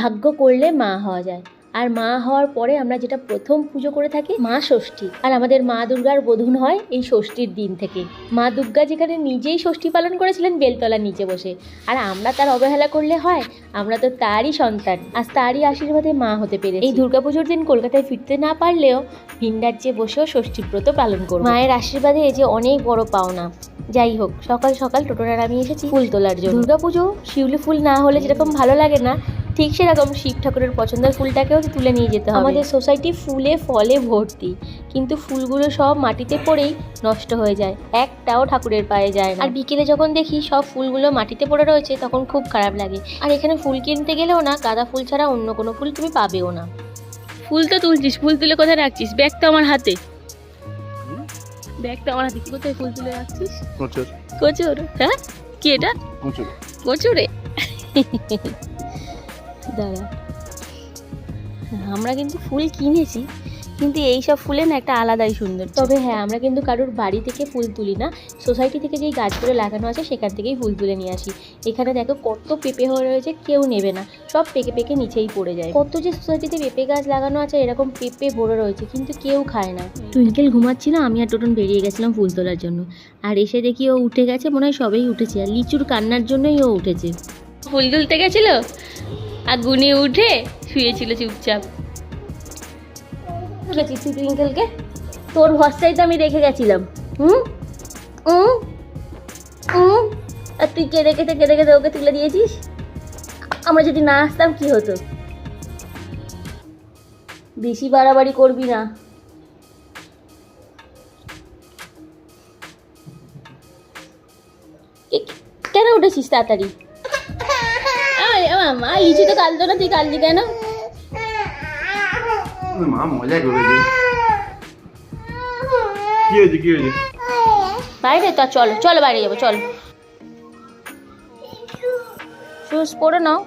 ভাগ্য করলে মা হওয়া যায়। আর মা হওয়ার পরে আমরা যেটা প্রথম পুজো করে থাকি, মা ষষ্ঠী। আর আমাদের মা দুর্গার বোধন হয় এই ষষ্ঠীর দিন থেকে মা দুর্গা যেখানে নিজেই ষষ্ঠী পালন করেছিলেন বেলতলার নিচে বসে। আর আমরা তার অবহেলা করলে হয়, আমরা তো তারই সন্তান। আজ তারই আশীর্বাদে মা হতে পেরে এই দুর্গাপুজোর দিন কলকাতায় ফিরতে না পারলেও ভিন রাজ্যে বসেও ষষ্ঠী ব্রত পালন করব। মায়ের আশীর্বাদে এই যে অনেক বড় পাওনা। যাই হোক, সকাল সকাল টোটোনার আমি এসেছি ফুল তোলার জন্য। দুর্গাপুজো শিউলি ফুল না হলে যেরকম ভালো লাগে না ঠিক সেরকম শিব ঠাকুরের পছন্দের ফুলটাকেও তুলে নিয়ে যেতে হবে। আমাদের সোসাইটি ফুলে ফলে ভর্তি কিন্তু ফুলগুলো সব মাটিতে পড়েই নষ্ট হয়ে যায় একটাও ঠাকুরের পায়ে যায় না। আর বিকেলে যখন দেখি সব ফুলগুলো মাটিতে পড়ে রয়েছে তখন খুব খারাপ লাগে। আর এখানে ফুল কিনতে গেলেও না গাঁদা ফুল ছাড়া অন্য কোনো ফুল তুমি পাবেও না। ফুল তো তুলছিস ফুল তুলে কোথায় রাখছিস? ব্যাগ তো আমার হাতে। ব্যাগটা আমার হাতে। কি কোথায় ফুল তুলে রাখছিস? প্রচুর কচুর? হ্যাঁ? কি এটা? প্রচুর কচুরে? দাঁড়া। আমরা কিন্তু ফুল কিনেছি কিন্তু এই সব ফুলে না একটা আলাদাই সুন্দর তবে হ্যাঁ আমরা কিন্তু কারোর বাড়ি থেকে ফুল তুলি না। সোসাইটি থেকে যেই গাছগুলো লাগানো আছে সেখান থেকেই ফুল তুলে নিয়ে আসি। এখানে দেখো কত পেঁপে হয়ে রয়েছে কেউ নেবে না। সব পেকে পেকে নিচেই পড়ে যায়। কত যে সোসাইটিতে পেঁপে গাছ লাগানো আছে এরকম পেঁপে ভরে রয়েছে কিন্তু কেউ খায় না। টুইঙ্কেল ঘুমাচ্ছিল আমি আর টোটন বেরিয়ে গেছিলাম ফুল তোলার জন্য। আর এসে দেখি ও উঠে গেছে মনে হয় সবেই উঠেছে। আর লিচুর কান্নার জন্যই ও উঠেছে। ফুল তুলতে গেছিল? আর গুনে উঠে শুয়েছিল চুপচাপ। টুইঙ্কেলকে? তোর ভরসাই তো আমি রেখে গেছিলাম। হুম? হুম? হুম? আর তুই কেঁদে কেটে কেঁদে কেটে ওকে তুলে দিয়েছিস? আমরা যদি না আসতাম কি হতো? বেশি বাড়াবাড়ি করবি না। কেন উঠেছিস তাড়াতাড়ি? মা লিচু তো কালতো না তুই কাললি কেন? মা মজা করেছে কি হয়েছে কি হয়েছে? বাইরে তো চলো চলো বাইরে যাব চলো। শুজ পরে নাও।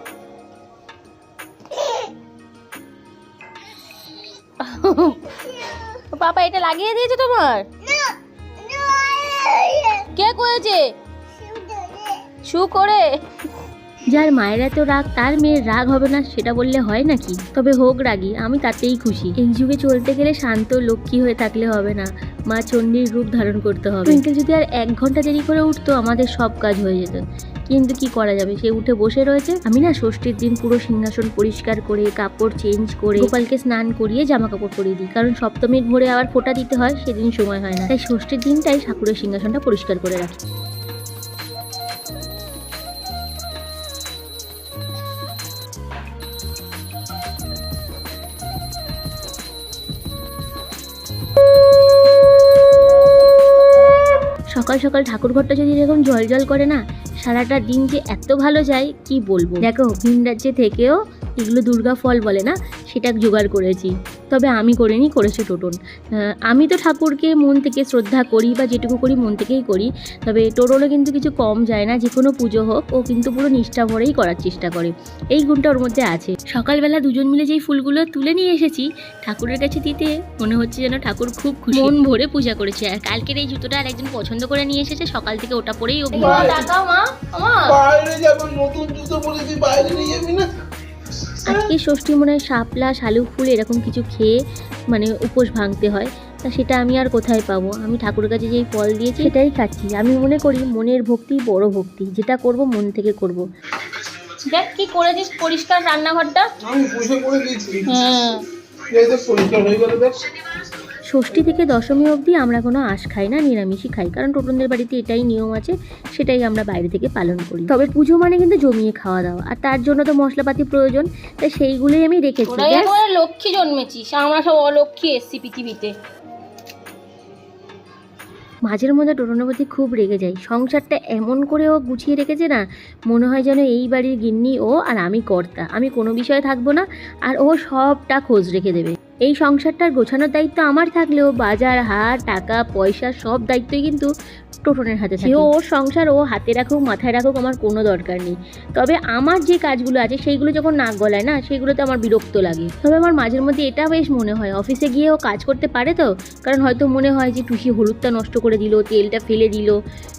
পাপা এটা লাগিয়ে দিয়েছে তোমার? কে করেছে? শু করে? যার মায়ের এত রাগ তার মেয়ের রাগ হবে না সেটা বললে হয় নাকি? তবে হোক রাগী আমি তাতেই খুশি। এই যুগে চলতে গেলে শান্ত লক্ষ্মী হয়ে থাকলে হবে না। মা চণ্ডীর রূপ ধারণ করতে হবে। টুইঙ্কেল যদি আর এক ঘণ্টা দেরি করে উঠতো আমাদের সব কাজ হয়ে যেত। কিন্তু কি করা যাবে? সে উঠে বসে রয়েছে। আমি না ষষ্ঠীর দিন পুরো সিংহাসন পরিষ্কার করে কাপড় চেঞ্জ করে গোপালকে স্নান করিয়ে জামা কাপড় পরিয়ে দিই। কারণ সপ্তমীর ভোরে আবার ফোঁটা দিতে হয় সেদিন সময় হয় না। তাই ষষ্ঠীর দিনটাই ঠাকুরের সিংহাসনটা পরিষ্কার করে রাখি। সকাল সকাল ঠাকুরঘরটা যদি এরকম জল জল করে না, সারাটা দিন যে এত ভালো যায়, কি বলব? দেখো, ভিন রাজ্যে থেকেও এগুলো দুর্গা ফল বলে না, সেটা জোগাড় করেছি। তবে আমি করিনি করেছে টোটন। আমি তো ঠাকুরকে মন থেকে শ্রদ্ধা করি বা যেটুকু করি মন থেকেই করি তবে টোটনও কিন্তু কিছু কম যায় না যে কোনো পুজো হোক ও কিন্তু পুরো নিষ্ঠা ভরেই করার চেষ্টা করে। এই গুণটা ওর মধ্যে আছে। সকালবেলা দুজন মিলে যেই ফুলগুলো তুলে নিয়ে এসেছি ঠাকুরের কাছে দিতে মনে হচ্ছে যেন ঠাকুর খুব খুশি। মন ভরে পূজা করেছে। আর কালকের এই জুতোটা আর একজন পছন্দ করে নিয়ে এসেছে সকাল থেকে ওটা পরেই ও বাইরে যাব নতুন জুতো পরেছি বাইরে নিয়ে যাবি না? আজকে ষষ্ঠী মনে হয় শাপলা শালুক ফুল এরকম কিছু খেয়ে মানে উপোস ভাঙতে হয়। তা সেটা আমি আর কোথায় পাবো? আমি ঠাকুরের কাছে যেই ফল দিয়েছি সেটাই খাচ্ছি। আমি মনে করি মনের ভক্তি বড় ভক্তি। যেটা করব মন থেকে করব। দেখ কি করেছিস পরিষ্কার রান্নাঘরটা? করে দিয়েছি। হ্যাঁ। পরিষ্কার হয়ে গেল দেখ। ষষ্ঠী থেকে দশমী অবধি আমরা কোনো আঁশ খাই না নিরামিষই খাই। কারণ টোটনদের বাড়িতে এটাই নিয়ম আছে সেটাই আমরা বাইরে থেকে পালন করি। তবে পুজো মানে কিন্তু জমিয়ে খাওয়া দাওয়া আর তার জন্য তো মশলাপাতি প্রয়োজন তাই সেইগুলোই আমি রেখেছি। লক্ষ্মী জন্মেছিস আমরা সব অলক্ষ্মী এসছি পৃথিবীতে। মাঝের মধ্যে টোটনের প্রতি খুব রেগে যায়। সংসারটা এমন করে ও গুছিয়ে রেখেছে না মনে হয় যেন এই বাড়ির গিন্নি ও আর আমি কর্তা। আমি কোনো বিষয়ে থাকব না আর ও সবটা খোঁজ রেখে দেবে। এই সংসারটার গোছানোর দায়িত্ব আমার থাকলেও বাজার হাট টাকা পয়সা সব দায়িত্বই কিন্তু টোটনের হাতে থাকে। ওর সংসার ও হাতে রাখুক মাথায় রাখুক আমার কোনো দরকার নেই। তবে আমার যে কাজগুলো আছে সেইগুলো যখন নাক গলায় না সেইগুলোতে আমার বিরক্ত লাগে। তবে আমার মাঝের মধ্যে এটা বেশ মনে হয়। অফিসে গিয়ে ও কাজ করতে পারে তো? কারণ হয়তো মনে হয় যে টুসি হলুদটা নষ্ট করে দিল তেলটা ফেলে দিল।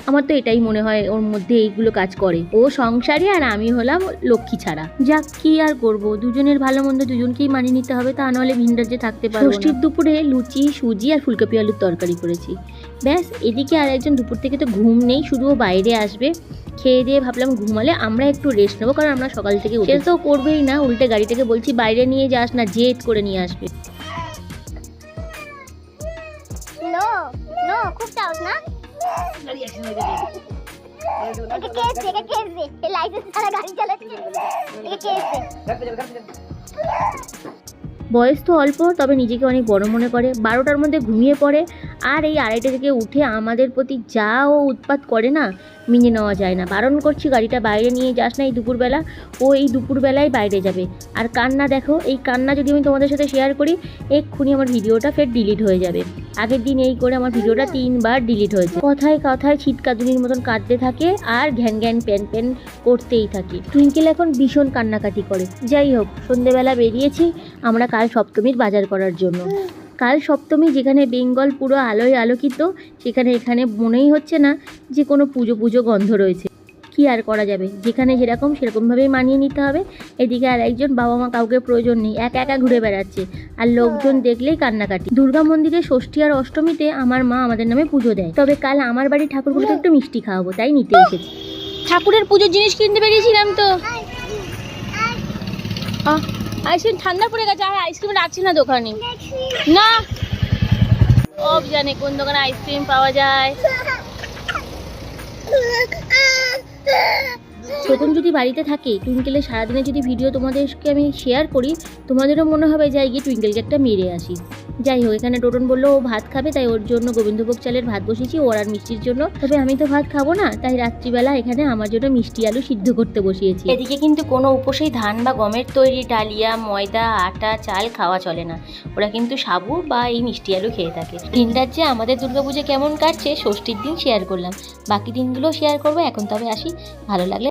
আমার তো এটাই মনে হয় ওর মধ্যে এইগুলো কাজ করে। ও সংসারী আর আমি হলাম লক্ষ্মী ছাড়া। যাক কি আর করব? দুজনের ভালো মন্দ দুজনকেই মানিয়ে নিতে হবে। তা নাহলে ভিন রাজ্যে থাকতে পারব ষষ্ঠীর দুপুরে লুচি সুজি আর ফুলকপি আলুর তরকারি করেছি। ব্যাস এদিকে আর একজন দুপুর থেকে তো ঘুম নেই শুধু বাইরে আসবে। খেয়ে দিয়ে ভাবলাম ঘুমালে আমরা একটু রেস্ট নেব কারণ আমরা সকাল থেকে উঠে। তো করবেই না উল্টে গাড়িটাকে বলছি বাইরে নিয়ে যাস না জেদ করে নিয়ে আসবে। বয়স তো অল্প তবে নিজেকে অনেক বড় মনে করে। বারোটার মধ্যে ঘুমিয়ে পড়ে আর এই আড়াইটে থেকে উঠে আমাদের প্রতি যা ও উৎপাত করে না, মেনে নেওয়া যায় না। বারণ করছি গাড়িটা বাইরে নিয়ে যাস না এই দুপুরবেলা, ও এই দুপুরবেলায় বাইরে যাবে। আর কান্না দেখো, এই কান্না যদি আমি তোমাদের সাথে শেয়ার করি, এক্ষুনি আমার ভিডিওটা ফের ডিলিট হয়ে যাবে। আগের দিন এই করে আমার ভিডিওটা তিনবার ডিলিট হয়েছে। কথায় কথায় ছিটকাদুনির মতন কাঁদতে থাকে আর ঘ্যান ঘ্যান প্যান প্যান করতেই থাকে। টুইঙ্কেল এখন ভীষণ কান্নাকাটি করে। যাই হোক, সন্ধেবেলা বেরিয়েছি আমরা কাল সপ্তমীর বাজার করার জন্য। কাল সপ্তমী যেখানে বেঙ্গল পুরো আলোয় আলোকিত সেখানে এখানে মনেই হচ্ছে না যে কোনো পুজো পুজো গন্ধ রয়েছে। কি আর করা যাবে? যেখানে যেরকম সেরকমভাবেই মানিয়ে নিতে হবে। এদিকে আর একজন বাবা মা কাউকে প্রয়োজন নেই একা একা ঘুরে বেড়াচ্ছে। আর লোকজন দেখলেই কান্নাকাটি। দুর্গা মন্দিরে ষষ্ঠী আর অষ্টমীতে আমার মা আমাদের নামে পুজো দেয়। তবে কাল আমার বাড়ি ঠাকুরগুলোকে একটু মিষ্টি খাওয়াবো তাই নিতে এসেছি। ঠাকুরের পুজোর জিনিস কিনতে বেরিয়েছিলাম তো। আইসক্রিম ঠান্ডা পড়ে গেছে, আর আইসক্রিম রাখছি না দোকানে। না। সব জানে কোন দোকানে আইসক্রিম পাওয়া যায়। ছোটন যদি বাড়িতে থাকে টুইঙ্কেলের সারাদিনে যদি ভিডিও তোমাদেরকে আমি শেয়ার করি, তোমাদেরও মনে হবে যাই গিয়ে টুইঙ্কেলকে একটা মেরে আসি। যাই হোক, এখানে টোটন বলল, ও ভাত খাবে, তাই ওর জন্য গোবিন্দভোগ চালের ভাত বসিয়েছি, ওর আর মিষ্টির জন্য। তবে আমি তো ভাত খাব না, তাই রাত্রিবেলা এখানে আমার জন্য মিষ্টি আলু সিদ্ধ করতে বসিয়েছি। এদিকে কিন্তু কোনো উপসেই ধান বা গমের তৈরি ডালিয়া, ময়দা, আটা, চাল খাওয়া চলে না। ওরা কিন্তু সাবু বা এই মিষ্টি আলু খেয়ে থাকে। দিন যে আমাদের দুর্গাপুজো কেমন কাটছে, ষষ্ঠীর দিন শেয়ার করলাম। বাকি দিনগুলো শেয়ার করব, এখন তবে আসি। ভালো লাগলে